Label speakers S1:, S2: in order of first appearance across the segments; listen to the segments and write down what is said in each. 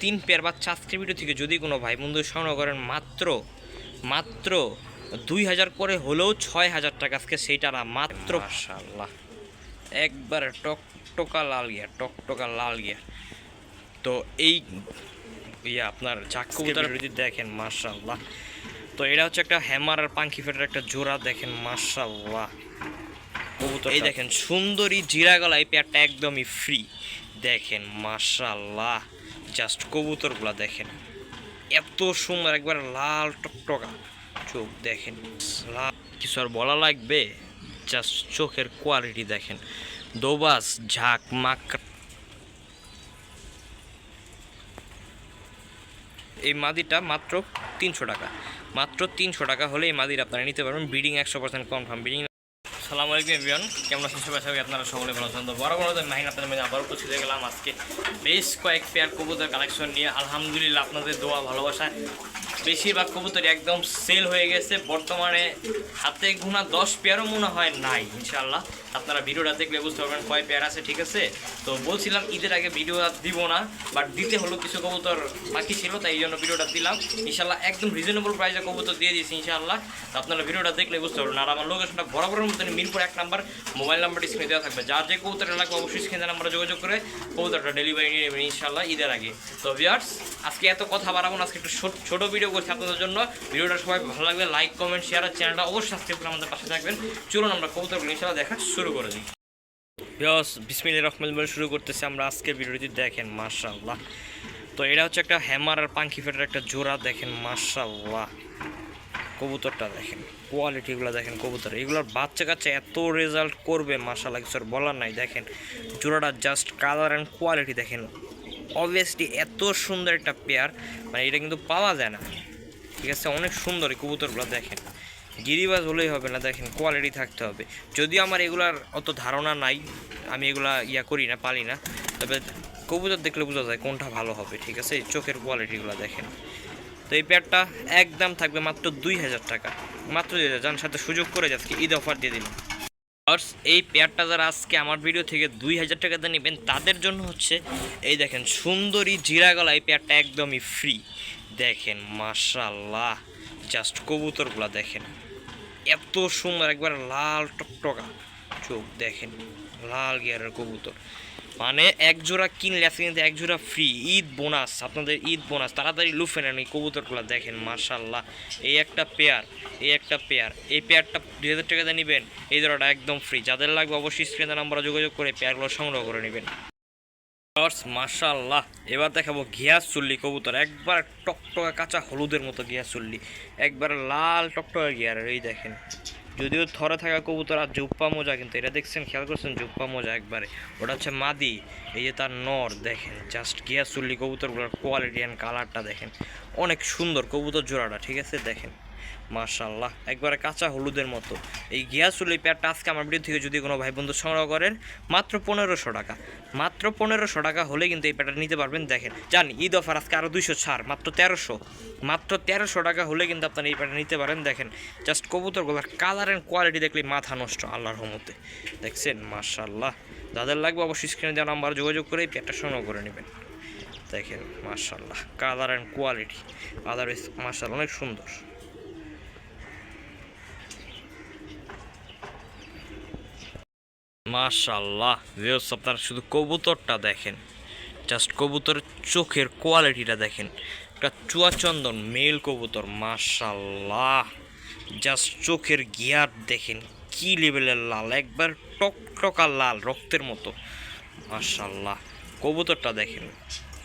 S1: তিন পেয়ার বাচ্চা আজকের ভিডিও থেকে যদি কোনো ভাই বন্ধু সংগ্রহ করেন মাত্র মাত্র দুই হাজার করে হলেও ছয় হাজার টাকা আজকে সেইটা না মাত্র। মাশাল্লাহ একবারে টকটকা লাল গিয়া টকটকা লাল গিয়া তো এই ইয়ে আপনার চাক্কু যদি দেখেন মার্শাল্লাহ তো এটা হচ্ছে একটা হ্যামার আর পাঙ্কি ফেটার একটা জোড়া দেখেন মার্শাল্লাহ এই দেখেন সুন্দরী জিরা গলা এই পেয়ারটা একদমই ফ্রি দেখেন মার্শাল্লাহ জাস্ট কবুতরগুলা দেখেন। এত সুন্দর একবার লাল টকটকা। চোখ দেখেন। লাল। কিছু আর বলা লাগবে? জাস্ট চোখের কোয়ালিটি দেখেন। দোবাস, ঝাঁক মাক এই মাদিটা মাত্র তিনশো টাকা। মাত্র তিনশো টাকা হলে এই মাদির আপনারা নিতে পারবেন। ব্রিডিং একশো পার্সেন্ট কনফার্ম ব্রিডিং সালাম আলাইকুম এভিয়ন কেমন আছেন সবাই? সবাই আপনারা সকলে ভালো আছেন। তো বড় বড় মাহিন আপনাদের মধ্যে আবার উপস্থিত হয়ে গেলাম। আজকে বেশ কয়েক পেয়ার কবুতর কালেকশন নিয়ে। আলহামদুলিল্লাহ আপনাদের দোয়া, ভালোবাসা বেশিরভাগ কবুতরই একদম সেল হয়ে গেছে। বর্তমানে হাতে গুণা দশ পেয়ারও মনে হয় নাই ইনশাল্লাহ আপনারা ভিডিওটা দেখলে বুঝতে পারবেন কয় পেয়ার আছে, ঠিক আছে? তো বলছিলাম ঈদের আগে ভিডিও আর দিব না বাট দিতে হলো কিছু কবুতর বাকি ছিল, তাই এই জন্য ভিডিওটা দিলাম। ইনশাল্লাহ একদম রিজনেবল প্রাইসে কবুতর দিয়ে দিয়েছি ইনশাল্লাহ তো আপনারা ভিডিওটা দেখলে বুঝতে পারবেন। আর আমার লোকেশনটা বরাবরের মতন মিরপুর এক নাম্বার মোবাইল নাম্বারটি স্ক্রিনে দেওয়া থাকবে। যার যে কবুতরটা লাগবে অবশ্যই স্ক্রিনে নাম্বারে যোগাযোগ করে কবুতরটা ডেলিভারি নিয়ে নেবেন ইনশাল্লাহ ঈদের আগে। তো ভিয়ার্স আজকে এত কথা বাড়াবো না, আজকে একটু ছোট- ছোট ভিডিও করছি আপনাদের জন্য। ভিডিওটা সবাই ভালো লাগবে লাইক কমেন্ট শেয়ার আর চ্যানেলটা অবশ্যই সাবস্ক্রাইব করে আমাদের পাশে থাকবেন। চলুন আমরা কবুতরগুলো ইনশাল্লাহ দেখা শুরু করে দিই। বিয়স বিসমিল্লা রহমান বলে শুরু করতেছি আমরা আজকের ভিডিওটি, দেখেন মার্শাল্লাহ তো এটা হচ্ছে একটা হ্যামার আর পাঙ্কি ফেটার একটা জোড়া, দেখেন মার্শাল্লাহ কবুতরটা দেখেন কোয়ালিটিগুলো দেখেন, কবুতর। এগুলোর বাচ্চা কাচ্চা এত রেজাল্ট করবে মার্শাল্লাহ কিছু আর বলার নাই। দেখেন, জোড়াটা জাস্ট কালার অ্যান্ড কোয়ালিটি দেখেন। অবভিয়াসলি এত সুন্দর একটা পেয়ার মানে এটা কিন্তু পাওয়া যায় না। ঠিক আছে? অনেক সুন্দর এই কবুতরগুলো দেখেন। গিরিবাজ হলেই হবে না, দেখেন কোয়ালিটি থাকতে হবে। যদিও আমার এগুলার অত ধারণা নাই, আমি এগুলা ইয়া করি না, পালি না, তবে কবুতর দেখলে বোঝা যায় কোনটা ভালো হবে, ঠিক আছে? চোখের কোয়ালিটিগুলো দেখেন। তো এই পেয়ারটা একদম থাকবে মাত্র দুই হাজার টাকা। মাত্র দুই হাজার যার সাথে সুযোগ করে যাচ্ছে ঈদ অফার দিয়ে দিলাম। আর এই পেয়ারটা যারা আজকে আমার ভিডিও থেকে দুই হাজার টাকাতে নেবেন, তাদের জন্য হচ্ছে, এই দেখেন, সুন্দরী জিরা গলা এই পেয়ারটা একদমই ফ্রি দেখেন মাশাল্লাহ জাস্ট কবুতরগুলা দেখেন। এত সুন্দর, একবার লাল টকটকা। চোখ দেখেন, লাল গিয়ারের কবুতর। মানে এক জোড়া কিনলে আজকে কিন্তু এক জোড়া ফ্রি ঈদ বোনাস আপনাদের ঈদ বোনাস তাড়াতাড়ি লুফে নেন এই কবুতরগুলো, দেখেন মার্শাল্লাহ এই একটা পেয়ার এই একটা পেয়ার এই পেয়ারটা দুই হাজার টাকাতে নেবেন, এই জোড়াটা একদম ফ্রি যাদের লাগবে অবশ্যই স্ক্রিনে নাম্বারে যোগাযোগ করে পেয়ারগুলো সংগ্রহ করে নেবেন। মাশাল্লাহ এবার দেখাবো ঘিয়া চুল্লি কবুতর, একবার টকটকা কাঁচা হলুদের মতো ঘিয়া চুল্লি একবার লাল টকটকা গিয়ার এই দেখেন। যদিও থরে থাকা কবুতর আর জুপ্পা মোজা, কিন্তু এটা দেখছেন, খেয়াল করছেন জুপ্পা মোজা একবারে। ওটা হচ্ছে মাদি, এই যে তার নর, দেখেন জাস্ট গিয়া চুল্লি কবুতরগুলোর কোয়ালিটি অ্যান্ড কালারটা দেখেন। অনেক সুন্দর কবুতর জোড়াটা, ঠিক আছে, দেখেন। মার্শাল্লাহ একবারে কাঁচা হলুদের মতো। এই গিয়াসুলি প্যাডটা আজকে আমার ভিডিও থেকে যদি কোনো ভাই বন্ধু সংগ্রহ করেন, মাত্র পনেরোশো টাকা। মাত্র পনেরোশো টাকা হলে কিন্তু এই প্যাডটা নিতে পারবেন। দেখেন, জানি, ঈদ অফার আজকে আরও দুইশো ছাড়, মাত্র তেরোশো। মাত্র তেরোশো টাকা হলে কিন্তু আপনারা এই প্যাডটা নিতে পারেন। দেখেন, জাস্ট কবুতর কবুতরগুলোর কালার অ্যান্ড কোয়ালিটি দেখলে মাথা নষ্ট, আল্লাহর রহমতে। দেখছেন? মার্শাল্লাহ যাদের লাগবে অবশ্যই স্ক্রিনে দেওয়া নাম্বার যোগাযোগ করে এই প্যাডটা সংগ্রহ করে নেবেন। দেখেন মার্শাল্লাহ কালার অ্যান্ড কোয়ালিটি আদারওয়াইজ মার্শাল অনেক সুন্দর। মাশাল্লাহ ভিউস আপনারা শুধু কবুতরটা দেখেন। জাস্ট কবুতরের চোখের কোয়ালিটিটা দেখেন। একটা চুয়াচন্দন মেল কবুতর মাশাল্লাহ জাস্ট চোখের গিয়ার দেখেন, কি লেভেলের লাল, একবার টকটকা লাল রক্তের মতো। মাশাল্লাহ কবুতরটা দেখেন।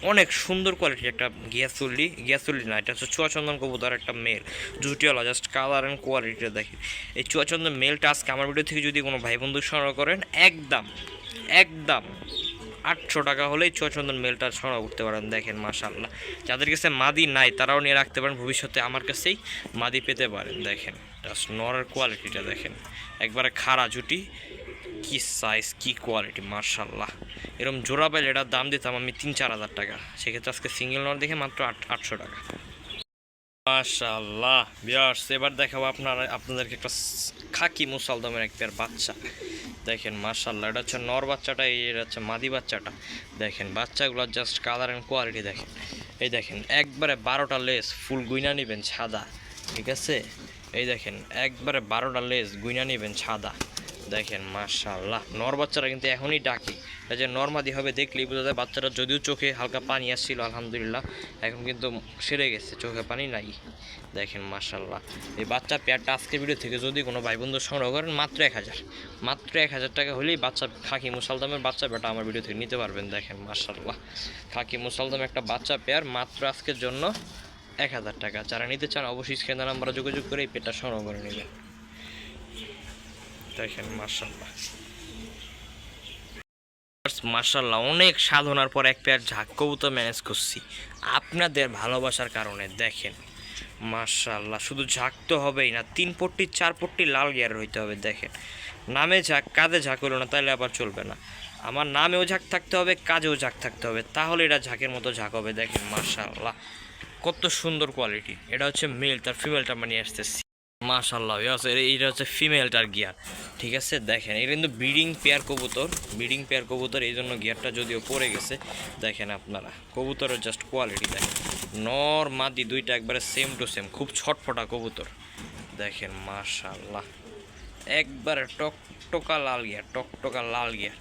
S1: অনেক সুন্দর কোয়ালিটির একটা গিয়াসুল্লি গিয়াসুল্লি না, এটা হচ্ছে চুয়াচন্দন কবুতর একটা মেল জুটিওয়ালা জাস্ট কালার অ্যান্ড কোয়ালিটিটা দেখেন। এই চুয়াচন্দন মেলটা আজকে আমার ভিডিও থেকে যদি কোনো ভাই বন্ধু সংগ্রহ করেন, একদম একদম আটশো টাকা হলেই চুয়াচন্দন মেলটা সংগ্রহ করতে পারেন, দেখেন মাশাল্লাহ যাদের কাছে মাদি নাই, তারাও নিয়ে রাখতে পারেন, ভবিষ্যতে আমার কাছেই মাদি পেতে পারেন, দেখেন। জাস্ট নরের কোয়ালিটিটা দেখেন। একবারে খাড়া জুটি কি সাইজ কি কোয়ালিটি মার্শাল্লাহ এরকম জোড়া পাইলে এটার দাম দিতাম আমি তিন চার হাজার টাকা। সেক্ষেত্রে আজকে সিঙ্গেল নর দেখে মাত্র আট, আটশো টাকা। মাশাল্লাহ বিয়ার্স এবার দেখাবো আপনারা, আপনাদেরকে একটা খাকি মুসালদমের এক পেয়ার বাচ্চা। দেখেন মার্শাল্লাহ এটা হচ্ছে নর বাচ্চাটা, এই এটা হচ্ছে মাদি বাচ্চাটা। দেখেন, বাচ্চাগুলোর জাস্ট কালার অ্যান্ড কোয়ালিটি দেখেন। এই দেখেন, একবারে বারোটা লেস ফুল গুইনা নেবেন সাদা, ঠিক আছে? এই দেখেন, একবারে বারোটা লেস গুইনা নেবেন সাদা। দেখেন মার্শাল্লাহ নর বাচ্চারা কিন্তু এখনই ডাকি। এই যে নর্মাদি হবে দেখলেই বোঝা যায়, বাচ্চারা যদিও চোখে হালকা পানি আসছিল, আলহামদুলিল্লাহ, এখন কিন্তু সেরে গেছে, চোখে পানি নাই। দেখেন মার্শাল্লাহ এই বাচ্চা পেয়ারটা আজকে ভিডিও থেকে যদি কোনো ভাই বন্ধু সংগ্রহ করেন, মাত্র এক হাজার। মাত্র এক হাজার টাকা হলেই বাচ্চা খাকি মুসালদামের বাচ্চা পেয়ারটা আমার ভিডিও থেকে নিতে পারবেন, দেখেন মার্শাল্লাহ খাকি মুসালদাম একটা বাচ্চা পেয়ার, মাত্র আজকের জন্য এক হাজার টাকা। যারা নিতে চান, অবশ্যই স্ক্রিনে নাম্বারে যোগাযোগ করে এই পেয়ারটা সংগ্রহ করে নেবেন। দেখেন মার্শাল্লাহ মার্শাল্লাহ অনেক সাধনার পর এক পেয়ার ঝাঁক কবুতর ম্যানেজ করছি। আপনাদের ভালোবাসার কারণে, দেখেন মার্শাল্লাহ শুধু ঝাঁক তো হবেই না, তিন পট্টি, চার পট্টি লাল গিয়ার হইতে হবে, দেখেন। নামে ঝাঁক, কাঁধে ঝাঁক হলো না তাহলে আবার চলবে না। আমার নামেও ঝাঁক থাকতে হবে, কাজেও ঝাঁক থাকতে হবে, তাহলে এটা ঝাঁকের মতো ঝাঁক হবে, দেখেন মার্শাল্লাহ কত সুন্দর কোয়ালিটি এটা হচ্ছে মেল তার ফিমেলটা মানিয়ে আসতেছি। মাশাল্লাহ এইটা হচ্ছে ফিমেলটার গিয়ার ঠিক আছে, দেখেন, এটা কিন্তু ব্রিডিং পেয়ার কবুতর ব্রিডিং পেয়ার কবুতর, এই জন্য গিয়ারটা যদিও পড়ে গেছে, দেখেন আপনারা, কবুতরের জাস্ট কোয়ালিটি দেখেন। নর, মাদি, দুইটা একবারে সেম টু সেম খুব ছটফটা কবুতর। দেখেন মাশাল্লাহ একবারে টকটকা লাল গিয়ার টকটকা লাল গিয়ার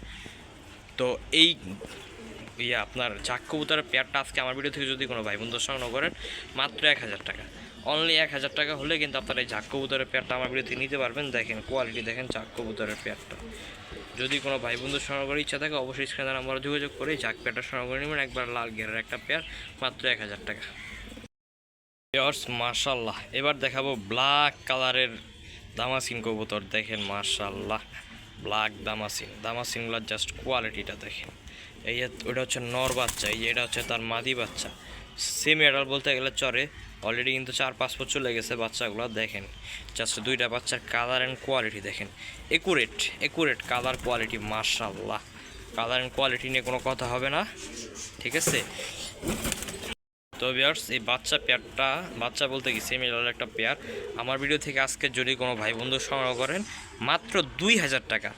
S1: তো এই ইয়ে আপনার ঝাক কবুতরের পেয়ারটা আজকে আমার ভিডিও থেকে যদি কোনো ভাই বন্ধুর সংগ্রহ করেন, মাত্র এক হাজার টাকা। অনলি এক হাজার টাকা হলে কিন্তু আপনারা এই ঝাক কবুতরের পেয়ারটা আমার থেকে নিতে পারবেন। দেখেন কোয়ালিটি দেখেন ঝাক কবুতরের পেয়ারটা যদি কোনো ভাই বন্ধুর সংগ্রহ করার ইচ্ছা থাকে, অবশ্যই স্ক্রিনে নাম্বার যোগাযোগ করে ঝাক পেয়ারটা সংগ্রহ করে নেবেন, একবার লাল গিয়ারের একটা পেয়ার, মাত্র এক হাজার টাকা। ইয়ার্স মার্শাল্লাহ এবার দেখাবো ব্ল্যাক কালারের দামাসিন কবুতর। দেখেন মার্শাল্লাহ ব্ল্যাক দামাসিন দামাসিনগুলোর জাস্ট কোয়ালিটিটা দেখেন। এই ওটা হচ্ছে নর বাচ্চা, এই এটা হচ্ছে তার মাদি বাচ্চা। সেম এডাল বলতে গেলে চরে। অলরেডি কিন্তু চার পাঁচ বছর চলে গেছে বাচ্চাগুলো, দেখেন। জাস্ট দুইটা বাচ্চার কালার অ্যান্ড কোয়ালিটি দেখেন। একুরেট একুরেট কালার কোয়ালিটি মার্শাল্লাহ কালার অ্যান্ড কোয়ালিটি নিয়ে কোনো কথা হবে না, ঠিক আছে? তো বিয়ার্স এই বাচ্চা পেয়ারটা বাচ্চা বলতে কি সেমিলার একটা পেয়ার আমার ভিডিও থেকে আজকে যদি কোনো ভাই বন্ধু সংগ্রহ করেন, মাত্র দুই হাজার টাকা,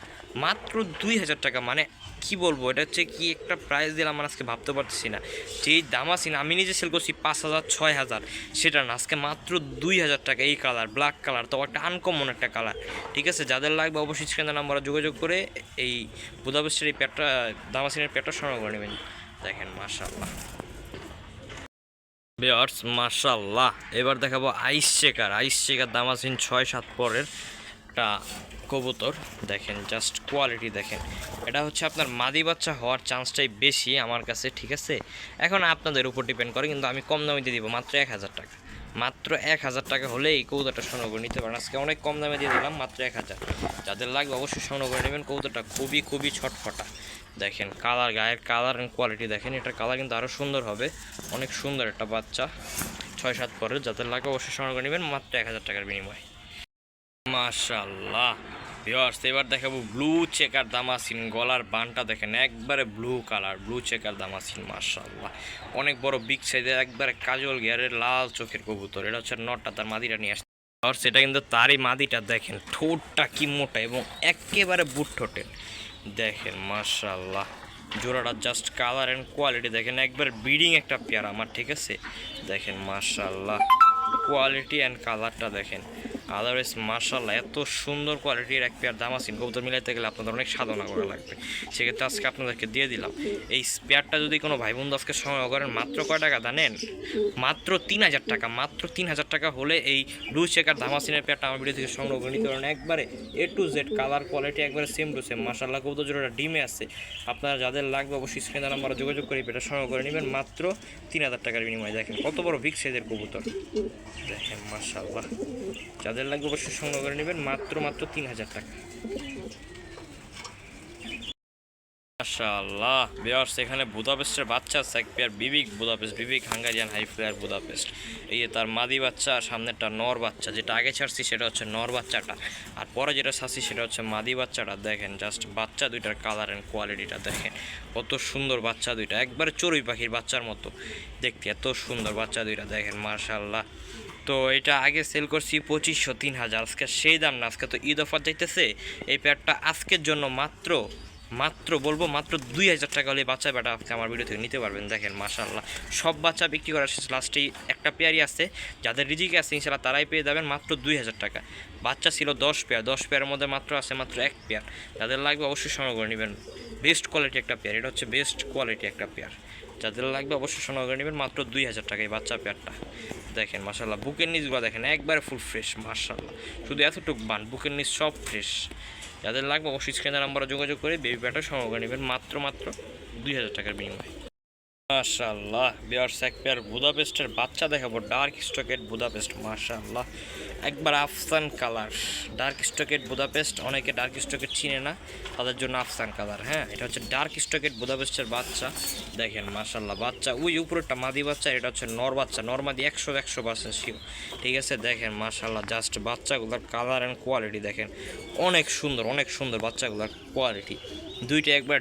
S1: মাত্র দুই হাজার টাকা মানে কি বলব? এটা হচ্ছে কি একটা প্রাইস দিলাম আমার আজকে ভাবতে পারতেছি না। যেই দাম আছে না, আমি নিজে সেল করছি পাঁচ হাজার, ছয় হাজার। সেটা না, আজকে মাত্র দুই হাজার টাকা এই কালার ব্ল্যাক কালার তো একটা আনকমন একটা কালার ঠিক আছে? যাদের লাগবে অবশ্যই স্ক্রিনের নাম্বারে যোগাযোগ করে এই বুদাপেস্টের এই প্যাটটা দামাসিনের প্যাটটা সংগ্রহ করে নেবেন। দেখেন, মাশাআল্লাহ। বিয়ার্স মার্শাল্লাহ এবার দেখাবো আইস চেকার আইস চেকার দামাসিন ছয় সাত পরের একটা কবুতর, দেখেন জাস্ট কোয়ালিটি দেখেন। এটা হচ্ছে আপনার মাদি বাচ্চা হওয়ার চান্সটাই বেশি আমার কাছে, ঠিক আছে? এখন আপনাদের উপর ডিপেন্ড করে, কিন্তু আমি কম দামে দিয়ে দিব, মাত্র এক হাজার টাকা। মাত্র এক হাজার টাকা হলে এই কৌতাটা সংগ্রহ করে নিতে পারেন। আজকে অনেক কম দামে দিয়ে দিলাম, মাত্র এক হাজার। যাদের লাগবে অবশ্যই সংগ্রহ করে নেবেন কৌতাটা খুবই খুবই ছটফটা। দেখেন কালার গায়ের কালার অ্যান্ড কোয়ালিটি দেখেন, এটার কালার কিন্তু আরও সুন্দর হবে। অনেক সুন্দর একটা বাচ্চা, ছয় সাত পরের, যাদের লাগবে অবশ্যই সংগ্রহ করে নেবেন, মাত্র এক হাজার টাকার বিনিময়ে। মাশাল্লাহ ভিওয়ার্স এবার দেখাবো ব্লু চেকার দামাসিন গলার বানটা দেখেন, একবারে blue colour blue checker damascene মাশাল্লাহ অনেক বড় বিগ সাইজের একবারে কাজল গিয়ারের লাল চোখের কবুতর। এটা হচ্ছে নটটা, তার মাদিটা নিয়ে আসছে। আর সেটা কিন্তু তারই মাদিটা দেখেন, ঠোঁটটা কি মোটা এবং একেবারে বুট দেখেন মাশাল্লাহ জোড়াটা জাস্ট কালার অ্যান্ড কোয়ালিটি দেখেন, একবার বিডিং একটা পেয়ার আমার, ঠিক আছে? দেখেন মাশাল্লাহ কোয়ালিটি অ্যান্ড কালারটা দেখেন। আদারওয়াইজ মার্শাল্লাহ এত সুন্দর কোয়ালিটির এক পেয়ার দাম আছে কবুতর মিলাইতে গেলে আপনাদের অনেক সাধনা করা লাগবে। সেক্ষেত্রে আজকে আপনাদেরকে দিয়ে দিলাম। এই স্পেয়ারটা যদি কোনো ভাই বন্ধু আজকে সংগ্রহ করেন, মাত্র কয় টাকা জানেন মাত্র তিন হাজার টাকা, মাত্র তিন হাজার টাকা হলে এই ব্লু চেকার ধামাসিনের পেয়ারটা আমার ভিডিও থেকে সংগ্রহ করে নিতে পারেন। একবারে A to Z colour quality একবারে সেম টু সেম মার্শাল্লাহ কবুতর জোড়াটা ডিমে আছে। আপনারা যাদের লাগবে অবশ্যই স্ক্রিনে নাম্বার যোগাযোগ করে পেটা সংগ্রহ করে নেবেন। মাত্র তিন হাজার টাকার বিনিময়ে। দেখেন কত বড় বিগ সাইজের কবুতর। দেখেন মার্শাল্লাহ যাদের লাগবে অবশ্যই সংগ্রহ করে নেবেন, মাত্র মাত্র তিন হাজার টাকা। মাশাআল্লাহ। বিয়ার্স এখানে বুদাপেস্টের বাচ্চা আছে এক পেয়ার বিবিক বুদাপেস্ট, বিবিক হাঙ্গারিয়ান হাই ফ্লেয়ার বুদাপেস্ট। এই যে তার মাদি বাচ্চা, আর সামনেরটা নর বাচ্চা, যেটা আগে ছাড়ছি সেটা হচ্ছে নর বাচ্চাটা। আর পরে যেটা ছাড়ছি সেটা হচ্ছে মাদি বাচ্চাটা, দেখেন জাস্ট বাচ্চা দুইটার কালার অ্যান্ড কোয়ালিটিটা দেখেন। কত সুন্দর বাচ্চা দুইটা, একবারে চড়ুই পাখির বাচ্চার মতো। দেখতে এত সুন্দর বাচ্চা দুইটা, দেখেন মার্শাল্লাহ তো এটা আগে সেল করছি পঁচিশশো তিন হাজার আজকে সেই দাম না, আজকে তো ঈদ অফার যাইতেছে। এই পেয়ারটা আজকের জন্য মাত্র মাত্র বলব মাত্র দুই হাজার টাকা হলে বাচ্চা বেটা আজকে আমার ভিডিও থেকে নিতে পারবেন, দেখেন মাশাল্লাহ সব বাচ্চা বিক্রি করার শেষ লাস্টেই একটা পেয়ারই আছে। যাদের রিজিকে আছে ইনশাল্লাহ তারাই পেয়ে যাবেন মাত্র দুই হাজার টাকা। বাচ্চা ছিল দশ পেয়ার, দশ পেয়ারের মধ্যে মাত্র আছে মাত্র এক পেয়ার। যাদের লাগবে অবশ্যই সংগ্রহ করে নেবেন। বেস্ট কোয়ালিটি একটা পেয়ার, এটা হচ্ছে বেস্ট কোয়ালিটি একটা পেয়ার। যাদের লাগবে অবশ্যই সংগ্রহ করে নেবেন, মাত্র দুই হাজার টাকা এই বাচ্চা পেয়ারটা দেখেন মাশাল্লাহ বুকের নিচগুলো দেখেন, একবারে ফুল ফ্রেশ মাশাল্লাহ শুধু এতটুক বান, বুকের নিচ সব ফ্রেশ যাদের লাগবে অবশ্যই স্ক্রিনের নাম্বারে যোগাযোগ করে বেবি প্যাটার সংগ্রহ করে নেবেন, মাত্র মাত্র দুই হাজার টাকার বিনিময়ে। মাশাল্লাহ বিয়ার্স, এক পেয়ার বুদাপেস্টের বাচ্চা দেখাবো ডার্ক স্টকেট বুদাপেস্ট মাশাল্লাহ একবার আফসান কালার। ডার্ক স্টকেট বুদাপেস্ট অনেকে ডার্ক স্টকেট চিনে না, তাদের জন্য আফসান কালার হ্যাঁ? এটা হচ্ছে ডার্ক স্টকেট বুদাপেস্টের বাচ্চা। দেখেন মাশাল্লাহ বাচ্চা, ওই উপরেরটা মাদি বাচ্চা, এটা হচ্ছে নর বাচ্চা নর্মাদি একশো একশো পার্সেন্ট শিও ঠিক আছে, দেখেন মাশাল্লাহ জাস্ট বাচ্চাগুলোর কালার অ্যান্ড কোয়ালিটি দেখেন। অনেক সুন্দর অনেক সুন্দর বাচ্চাগুলোর কোয়ালিটি দুইটা একবার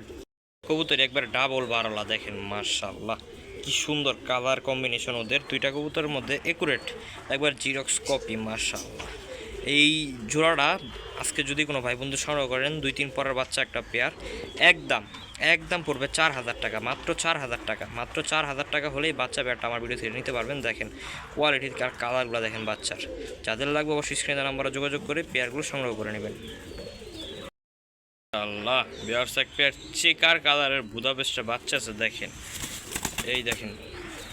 S1: কবুতর একবার ডাবল বারলা, দেখেন মার্শাল্লাহ কি সুন্দর কালার কম্বিনেশন ওদের। দুইটা কবুতরের মধ্যে একুরেট একবার জিরক্স কপি মার্শাল্লাহ এই জোড়াটা আজকে যদি কোনো ভাই বন্ধু সংগ্রহ করেন, দুই তিন পরের বাচ্চা একটা পেয়ার একদম একদম পড়বে চার হাজার টাকা, মাত্র চার হাজার টাকা। মাত্র চার হাজার টাকা হলেই বাচ্চা পেয়ারটা আমার ভিডিও থেকে নিতে পারবেন। দেখেন কোয়ালিটির কার কালারগুলো দেখেন বাচ্চার। যাদের লাগবে অবশ্যই স্ক্রিনের নাম্বারে যোগাযোগ করে পেয়ারগুলো সংগ্রহ করে নেবেন। আল্লাহ বিয়ার্স এক পেয়ার চেকার কালারের বুদাপেস্টের বাচ্চা আছে দেখেন। এই দেখেন,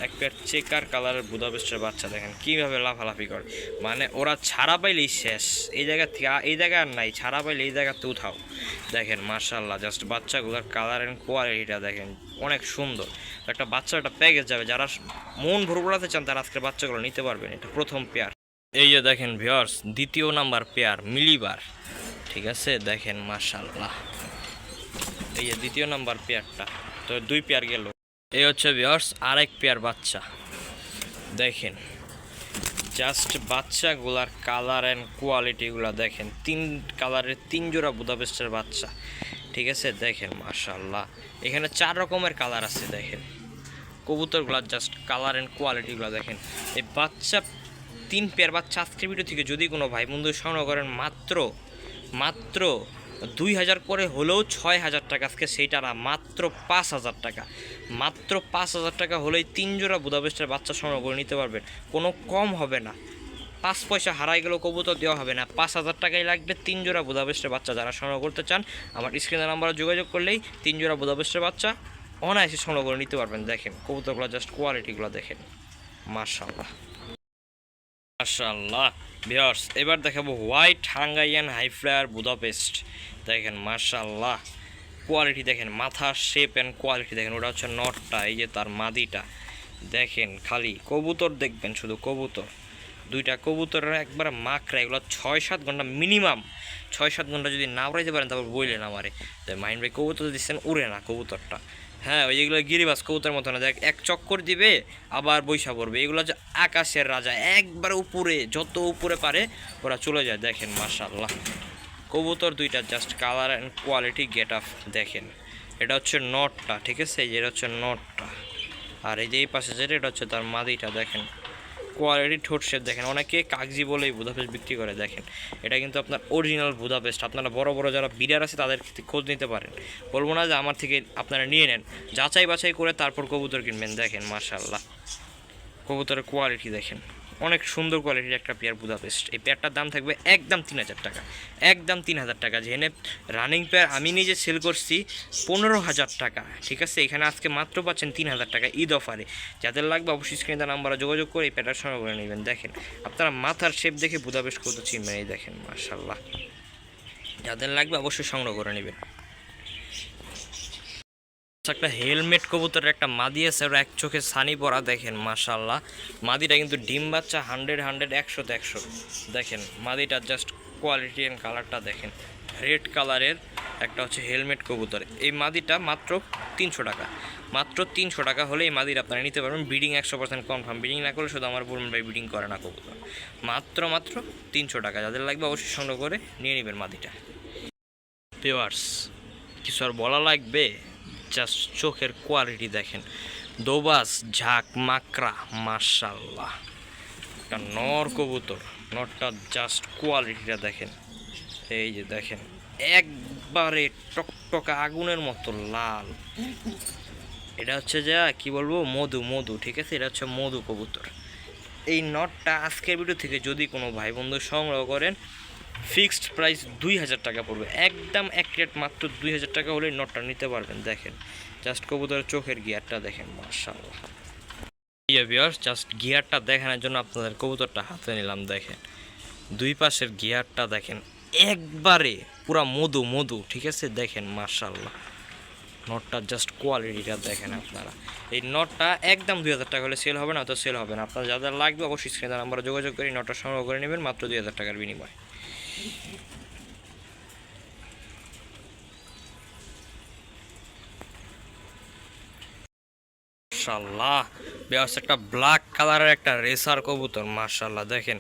S1: এক পেয়ার চেকার কালারের বুদাপেস্টের বাচ্চা দেখেন, কীভাবে লাফালাফি করে। মানে ওরা ছাড়া পাইলেই শেষ। এই জায়গা থেকে এই জায়গা আর নাই, ছাড়া পাইলে এই জায়গাতে উঠাও। দেখেন মার্শাল্লাহ জাস্ট বাচ্চাগুলোর কালার অ্যান্ড কোয়ালিটিটা দেখেন, অনেক সুন্দর। একটা বাচ্চা, একটা প্যাকেজ যাবে, যারা মন ভরভরাতে চান, তারা আজকে বাচ্চাগুলো নিতে পারবেন। এটা প্রথম পেয়ার এই যে দেখেন ভিওর্স দ্বিতীয় নাম্বার পেয়ার মিলিবার ঠিক আছে? দেখেন মার্শাল্লাহ এই যে দ্বিতীয় নাম্বার পেয়ারটা তো দুই পেয়ার গেল। এই হচ্ছে ভিওর্স আরেক পেয়ার বাচ্চা। দেখেন জাস্ট বাচ্চাগুলার কালার অ্যান্ড কোয়ালিটিগুলো দেখেন। তিন কালারের তিন জোড়া বুদাপেস্টের বাচ্চা। ঠিক আছে? দেখেন মাশাল্লাহ এখানে চার রকমের কালার আছে, দেখেন। কবুতরগুলার জাস্ট কালার অ্যান্ড কোয়ালিটিগুলো দেখেন। এই বাচ্চা, তিন পেয়ার বাচ্চা আজকের ভিডিও থেকে যদি কোনো ভাই বন্ধু সংগ্রহ করেন, মাত্র মাত্র দুই হাজার করে হলেও ছয় হাজার টাকা। আজকে সেইটা না, মাত্র পাঁচ হাজার টাকা। মাত্র পাঁচ হাজার টাকা হলেই তিন জোড়া বুদাপেস্টের বাচ্চা সংগ্রহ করে নিতে পারবেন। কোনো কম হবে না। পাঁচ পয়সা হারাই গেলেও কবুতর দেওয়া হবে না। পাঁচ হাজার টাকাই লাগবে তিন জোড়া বুদাপেস্টের বাচ্চা যারা সংগ্রহ করতে চান। আমার স্ক্রিনের নাম্বারে যোগাযোগ করলেই তিন জোড়া বুদাপেস্টের বাচ্চা অনায়াসে সংগ্রহ করে নিতে পারবেন। দেখেন, কবুতরগুলো জাস্ট কোয়ালিটিগুলো দেখেন। মার্শাল্লাহ মার্শাল্লাহ বিয়ার্স এবার দেখাবো white Hungarian high flyer Budapest দেখেন মার্শাল্লাহ কোয়ালিটি দেখেন, মাথার শেপ অ্যান্ড কোয়ালিটি দেখেন, ওটা হচ্ছে নটটা এই যে তার মাদিটা। দেখেন খালি কবুতর দেখবেন, শুধু কবুতর। দুইটা কবুতরের একবার মাকড়া, এগুলো ছয় সাত ঘণ্টা মিনিমাম ছয় সাত ঘণ্টা যদি না উড়াইতে পারেন, তারপর বললেন আমারে। তো মাইন্ড ভাই কবুতর দিচ্ছেন, উড়ে না কবুতরটা। হ্যাঁ ওই যেগুলো গিরিবাস কবুতর মতো না, দেখ, এক চক্কর দিবে, আবার বৈশা পড়বে। এগুলো হচ্ছে আকাশের রাজা, একবার উপরে, যত উপরে পারে, ওরা চলে যায়। দেখেন মাশাল্লাহ কবুতর দুইটা just colour and quality get up দেখেন। এটা হচ্ছে নটটা ঠিক আছে? এই যে এটা হচ্ছে নটটা আর এই যে এই পাশে যেটা, এটা হচ্ছে তার মাদিটা, দেখেন। কোয়ালিটি ঠোঁট শেপ দেখেন। অনেকে কাগজি বলেই বুদাপেস্ট বিক্রি করে, দেখেন। এটা কিন্তু আপনার অরিজিনাল বুদাপেস্ট। আপনারা বড় বড় যারা বিডার আছে, তাদের খোঁজ নিতে পারেন। বলব না যে আমার থেকে আপনারা নিয়ে নেন। যাচাই বাছাই করে তারপর কবুতর কিনবেন, দেখেন মাশাল্লাহ কবুতরের কোয়ালিটি দেখেন। অনেক সুন্দর কোয়ালিটির একটা পেয়ার বুদাপেস্ট এই পেয়ারটার দাম থাকবে একদম তিন হাজার টাকা। একদম তিন হাজার টাকা। যেখানে রানিং পেয়ার আমি নিজে সেল করছি পনেরো হাজার টাকা। ঠিক আছে? এখানে আজকে মাত্র পাচ্ছেন তিন হাজার টাকা ঈদ অফারে যাদের লাগবে অবশ্যই স্ক্রিনে তার নাম্বারে যোগাযোগ করে এই পেয়ারটা সঙ্গে করে নেবেন। দেখেন, আপনারা মাথার শেপ দেখে বুদাপেস্ট কত চিনবেন। এই দেখেন মার্শাল্লাহ যাদের লাগবে অবশ্যই সংগ্রহ করে নেবেন। একটা হেলমেট কবুতরের একটা মাদি আছে, ওরা এক চোখে সানি পরা, দেখেন মাশাল্লাহ মাদিটা কিন্তু ডিম বাচ্চা হান্ড্রেড হান্ড্রেড একশোতে একশো। দেখেন, মাদিটা জাস্ট কোয়ালিটি অ্যান্ড কালারটা দেখেন। রেড কালারের একটা হচ্ছে হেলমেট কবুতর। এই মাদিটা মাত্র তিনশো টাকা। মাত্র তিনশো টাকা হলে এই মাদির আপনারা নিতে পারবেন। ব্রিডিং একশো পার্সেন্ট কনফার্ম ব্রিডিং না করলে শুধু আমার বলুন ভাই ব্রিডিং করে না কবুতর। মাত্র মাত্র তিনশো টাকা। যাদের লাগবে অবশ্যই সংগ্রহ করে নিয়ে নেবেন মাদিটা। পেওয়ার্স কিছু আর বলা লাগবে? জাস্ট চোখের কোয়ালিটি দেখেন। দোবাস, ঝাঁক, মাকড়া মার্শাল্লাহ একটা নর কবুতর, নরটা জাস্ট কোয়ালিটিটা দেখেন। এই যে দেখেন, একবারে টকটকা আগুনের মতো লাল। এটা হচ্ছে যা, কি বলব? মধু মধু, ঠিক আছে? এটা হচ্ছে মধু কবুতর। এই নটটা আজকের ভিডিও থেকে যদি কোনো ভাই বন্ধু সংগ্রহ করেন ফিক্সড প্রাইস দুই হাজার টাকা পড়বে। একদম এক রেট মাত্র দুই হাজার টাকা হলে নটটা নিতে পারবেন। দেখেন জাস্ট কবুতরের চোখের গিয়ারটা দেখেন মার্শাল্লাহ বিয়ার্স জাস্ট গিয়ারটা দেখানোর জন্য আপনাদের কবুতরটা হাতে নিলাম, দেখেন। দুই পাশের গিয়ারটা দেখেন, একবারে পুরা মধু মধু, ঠিক আছে? দেখেন মার্শাল্লাহ নটটার জাস্ট কোয়ালিটিটা দেখেন আপনারা। এই নটটা একদম দুই হাজার টাকা হলে সেল হবে না তো সেল হবে না। আপনার যাদের লাগবে, অবশ্যই স্ক্রিনে নাম্বারে যোগাযোগ করে নটটা সংগ্রহ করে নেবেন, মাত্র দুই হাজার টাকার বিনিময়ে। মাশাল্লাহ বেশ একটা ব্ল্যাক কালারের একটা রেসার কবুতর মার্শাল্লাহ দেখেন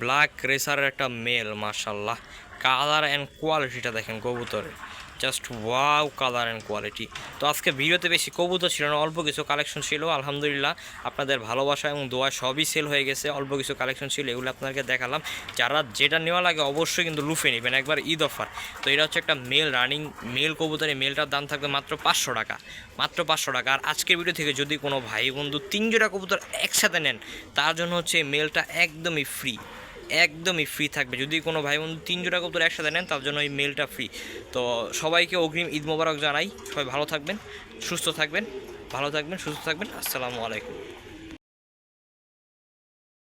S1: ব্ল্যাক রেসারের একটা মেল মার্শাল্লাহ কালার অ্যান্ড কোয়ালিটিটা দেখেন কবুতরের। Just wow colour and quality তো আজকে ভিডিওতে বেশি কবুতর ছিল না, অল্প কিছু কালেকশন ছিল, আলহামদুলিল্লাহ। আপনাদের ভালোবাসা এবং দোয়া সবই সেল হয়ে গেছে, অল্প কিছু কালেকশন ছিল, এগুলো আপনাদেরকে দেখালাম। যারা যেটা নেওয়া লাগে অবশ্যই কিন্তু লুফে নেবেন, একবার ঈদ অফার তো এটা হচ্ছে একটা মেল রানিং মেল কবুতরের মেলটার দাম থাকবে মাত্র পাঁচশো টাকা, মাত্র পাঁচশো টাকা। আর আজকের ভিডিও থেকে যদি কোনো ভাই বন্ধু তিন জোড়া কবুতর একসাথে নেন, তার জন্য হচ্ছে মেলটা একদমই ফ্রি একদমই ফ্রি থাকবে। যদি কোনো ভাই বোন তিন জোড়া কবুতর একসাথে নেন, তার জন্য এই মেলটা ফ্রি তো সবাইকে অগ্রিম ঈদ মোবারক জানাই। সবাই ভালো থাকবেন, সুস্থ থাকবেন, ভালো থাকবেন, সুস্থ থাকবেন। আসসালামু আলাইকুম।